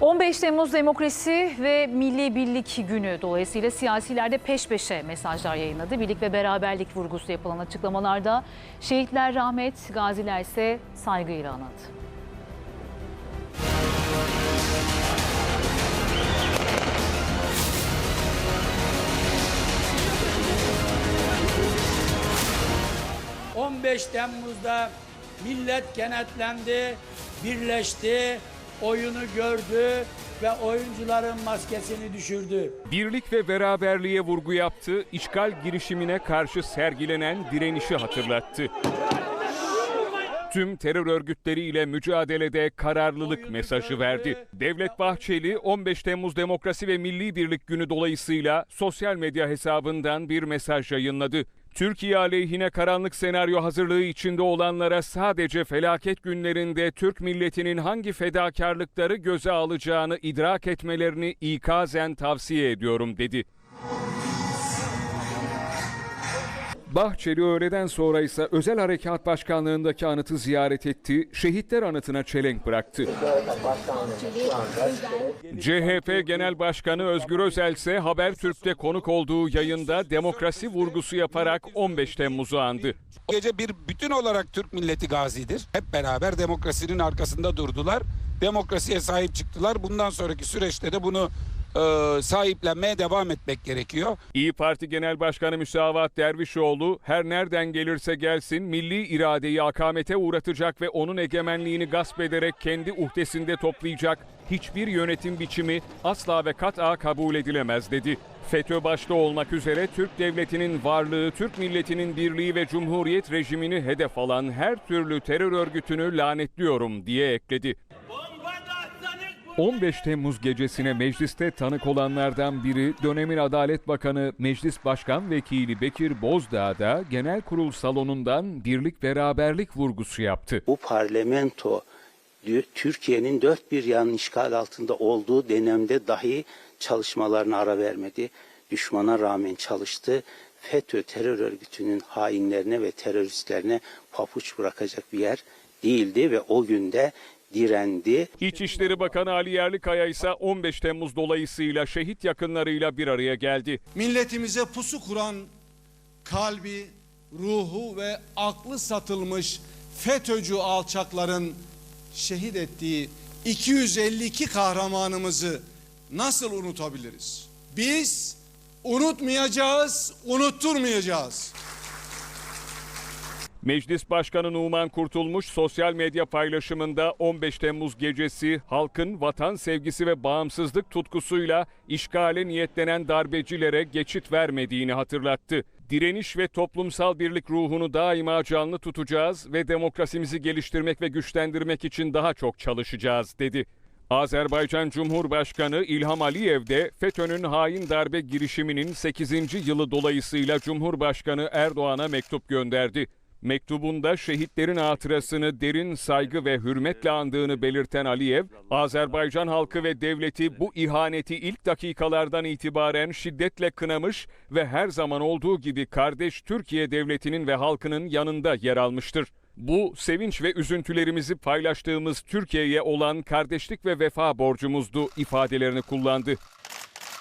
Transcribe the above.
15 Temmuz Demokrasi ve Milli Birlik Günü dolayısıyla siyasiler de peş peşe mesajlar yayınladı. Birlik ve beraberlik vurgusu yapılan açıklamalarda şehitler rahmet, gaziler ise saygıyla anıldı. Hı. 15 Temmuz'da millet kenetlendi, birleşti, oyunu gördü ve oyuncuların maskesini düşürdü. Birlik ve beraberliğe vurgu yaptı, işgal girişimine karşı sergilenen direnişi hatırlattı. Tüm terör örgütleriyle mücadelede kararlılık mesajı verdi. Devlet Bahçeli 15 Temmuz Demokrasi ve Milli Birlik Günü dolayısıyla sosyal medya hesabından bir mesaj yayınladı. Türkiye aleyhine karanlık senaryo hazırlığı içinde olanlara sadece felaket günlerinde Türk milletinin hangi fedakarlıkları göze alacağını idrak etmelerini ikazen tavsiye ediyorum dedi. Bahçeli öğleden sonra ise Özel Harekat Başkanlığındaki anıtı ziyaret etti, şehitler anıtına çelenk bıraktı. CHP Genel Başkanı Özgür Özel ise Habertürk'te konuk olduğu yayında demokrasi vurgusu yaparak 15 Temmuz'u andı. Gece bir bütün olarak Türk milleti gazidir. Hep beraber demokrasinin arkasında durdular. Demokrasiye sahip çıktılar. Bundan sonraki süreçte de bunu e, sahiplenmeye devam etmek gerekiyor. İyi Parti Genel Başkanı Müsavat Dervişoğlu her nereden gelirse gelsin milli iradeyi akamete uğratacak ve onun egemenliğini gasp ederek kendi uhdesinde toplayacak hiçbir yönetim biçimi asla ve kat'a kabul edilemez dedi. FETÖ başta olmak üzere Türk devletinin varlığı, Türk milletinin birliği ve cumhuriyet rejimini hedef alan her türlü terör örgütünü lanetliyorum diye ekledi. 15 Temmuz gecesine mecliste tanık olanlardan biri dönemin Adalet Bakanı Meclis Başkan Vekili Bekir Bozdağ da genel kurul salonundan birlik beraberlik vurgusu yaptı. bu parlamento diyor, Türkiye'nin dört bir yanın işgal altında olduğu dönemde dahi çalışmalarına ara vermedi. Düşmana rağmen çalıştı. FETÖ terör örgütünün hainlerine ve teröristlerine papuç bırakacak bir yer değildi ve o günde direndi. İçişleri Bakanı Ali Yerlikaya ise 15 Temmuz dolayısıyla şehit yakınlarıyla bir araya geldi. milletimize pusu kuran kalbi, ruhu ve aklı satılmış FETÖ'cü alçakların şehit ettiği 252 kahramanımızı nasıl unutabiliriz? Biz unutmayacağız, unutturmayacağız. Meclis Başkanı Numan Kurtulmuş sosyal medya paylaşımında 15 Temmuz gecesi halkın vatan sevgisi ve bağımsızlık tutkusuyla işgale niyetlenen darbecilere geçit vermediğini hatırlattı. Direniş ve toplumsal birlik ruhunu daima canlı tutacağız ve demokrasimizi geliştirmek ve güçlendirmek için daha çok çalışacağız dedi. Azerbaycan Cumhurbaşkanı İlham Aliyev de FETÖ'nün hain darbe girişiminin 8. yılı dolayısıyla Cumhurbaşkanı Erdoğan'a mektup gönderdi. Mektubunda şehitlerin hatırasını derin saygı ve hürmetle andığını belirten Aliyev, Azerbaycan halkı ve devleti bu ihaneti ilk dakikalardan itibaren şiddetle kınamış ve her zaman olduğu gibi kardeş Türkiye devletinin ve halkının yanında yer almıştır. Bu sevinç ve üzüntülerimizi paylaştığımız Türkiye'ye olan kardeşlik ve vefa borcumuzdu ifadelerini kullandı.